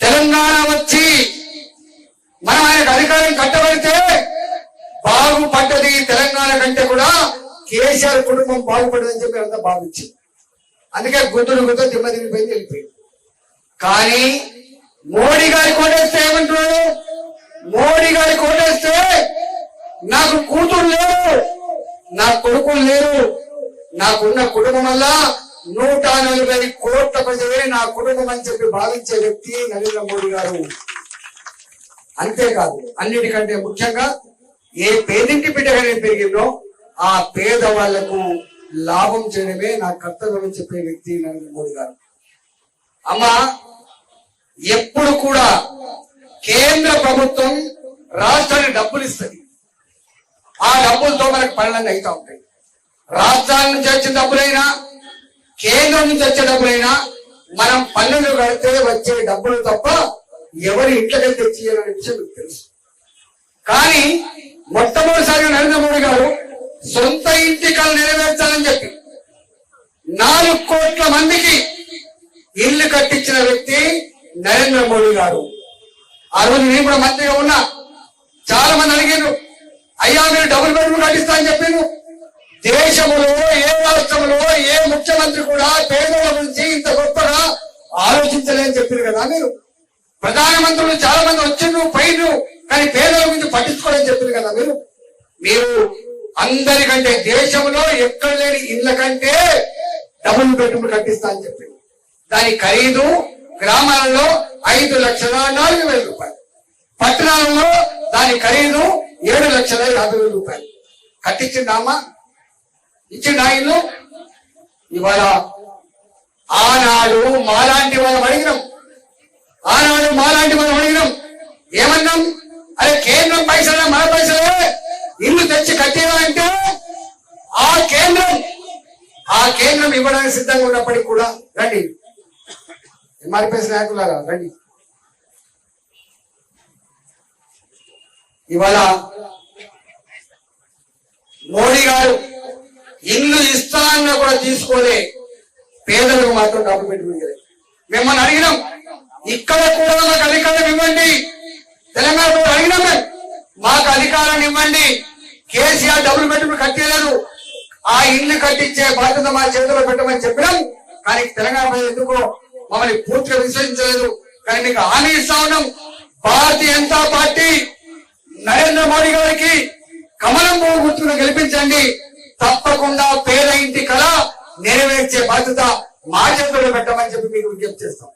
తెలంగాణ వచ్చి మనం ఆయనకు అధికారం కట్టబడితే బాగుపడ్డది తెలంగాణ కంటే కూడా కేసీఆర్ కుటుంబం బాగుపడదని చెప్పి అంతా భావించింది అందుకే గుద్దులు గుద్దు దిమ్మ తిరిగిపోయింది వెళ్ళిపోయింది. కానీ మోడీ గారి కోటేస్తే ఏమంటున్నాడు? మోడీ గారి కోటేస్తే నాకు కూతురు లేరు నా కొడుకులు లేరు నాకున్న కుటుంబం వల్ల నూట నలభై కోట్ల ప్రజలే నా కుటుంబం అని చెప్పి భావించే వ్యక్తి నరేంద్ర మోడీ గారు. అంతేకాదు అన్నిటికంటే ముఖ్యంగా ఏ పేదింటి బిడ్డగా నేను పెరిగిందో ఆ పేద వాళ్ళకు లాభం చేయడమే నా కర్తవ్యం అని చెప్పే వ్యక్తి నరేంద్ర మోడీ గారు. అమ్మ ఎప్పుడు కూడా కేంద్ర ప్రభుత్వం రాష్ట్రానికి డబ్బులు ఇస్తుంది. ఆ డబ్బులతో మనకు పనులన్నీ అవుతా ఉంటాయి. రాష్ట్రాల నుంచి వచ్చిన డబ్బులైనా కేంద్రం నుంచి వచ్చే డబ్బులైనా మనం పన్నులు కడితే వచ్చే డబ్బులు తప్ప ఎవరి ఇంట్లోకి తెచ్చియాలనే విషయం మీకు తెలుసు. కానీ మొట్టమొదటిసారి నరేంద్ర మోడీ గారు సొంత ఇంటి కళ నెరవేర్చాలని చెప్పి నాలుగు కోట్ల మందికి ఇల్లు కట్టించిన వ్యక్తి నరేంద్ర మోడీ గారు. ఆ రోజు నేను కూడా మంత్రిగా ఉన్నా. చాలా మంది అడిగారు అయ్యా మీరు డబుల్ బెడ్రూమ్ కట్టిస్తా అని చెప్పాను దేశంలో ముఖ్యమంత్రి కూడా పేదల గురించి ఇంత గొప్పగా ఆలోచించలేని చెప్పారు కదా మీరు. ప్రధానమంత్రులు చాలా మంది వచ్చిండ్రు పైరు కానీ పేదల గురించి పట్టించుకోలేని చెప్పారు కదా మీరు. మీరు అందరికంటే దేశంలో ఎక్కడ లేని ఇళ్ళ కంటే డబుల్ బెడ్రూమ్ కట్టిస్తా అని చెప్పింది దాని ఖరీదు గ్రామాలలో ఐదు లక్షల నాలుగు వేల రూపాయలు. పట్టణాలలో దాని ఖరీదు ఏడు లక్షల యాభై వేల రూపాయలు. కట్టించిందామా ఇచ్చిండా ఇల్లు? ఇవాళ ఆనాడు మాలాంటి వాళ్ళం అడిగినాం. ఆనాడు మాలాంటి మనం అడిగినాం. ఏమన్నాం? అరే కేంద్రం పైసలే మన పైసలే. ఇల్లు తెచ్చి కట్టేదా అంటే ఆ కేంద్రం ఆ కేంద్రం ఇవ్వడానికి సిద్ధంగా ఉన్నప్పటికి కూడా రండి. ఎంఆర్పిఎస్ నాయకులారా? రండి. ఇవాళ మోడీ గారు ఇల్లు ఇస్తానన్నా కూడా తీసుకోలే పేదలకు మాత్రం డబ్బు పెట్టుకుని మిమ్మల్ని అడిగినాం. ఇక్కడ కూడా మాకు అధికారం ఇవ్వండి. తెలంగాణలో అడిగినాం మేము. మాకు అధికారం ఇవ్వండి. కేసీఆర్ డబ్బులు పెట్టుకుని కట్టేయలేదు. ఆ ఇల్లు కట్టించే బాధ్యత మా చేతిలో పెట్టమని చెప్పినాం. కానీ తెలంగాణ ప్రజలు ఎందుకో మమ్మల్ని పూర్తిగా విశ్వసించలేదు. కానీ మీకు హామీ ఇస్తా ఉన్నాం. భారతీయ జనతా పార్టీ నరేంద్ర మోడీ గారికి కమలం పువ్వు గుర్తును గెలిపించండి. తప్పకుండా పేద ఇంటి కళ నెరవేర్చే బాధ్యత మా చేతుల్లో పెట్టమని చెప్పి మీకు విజ్ఞప్తి చేస్తాం.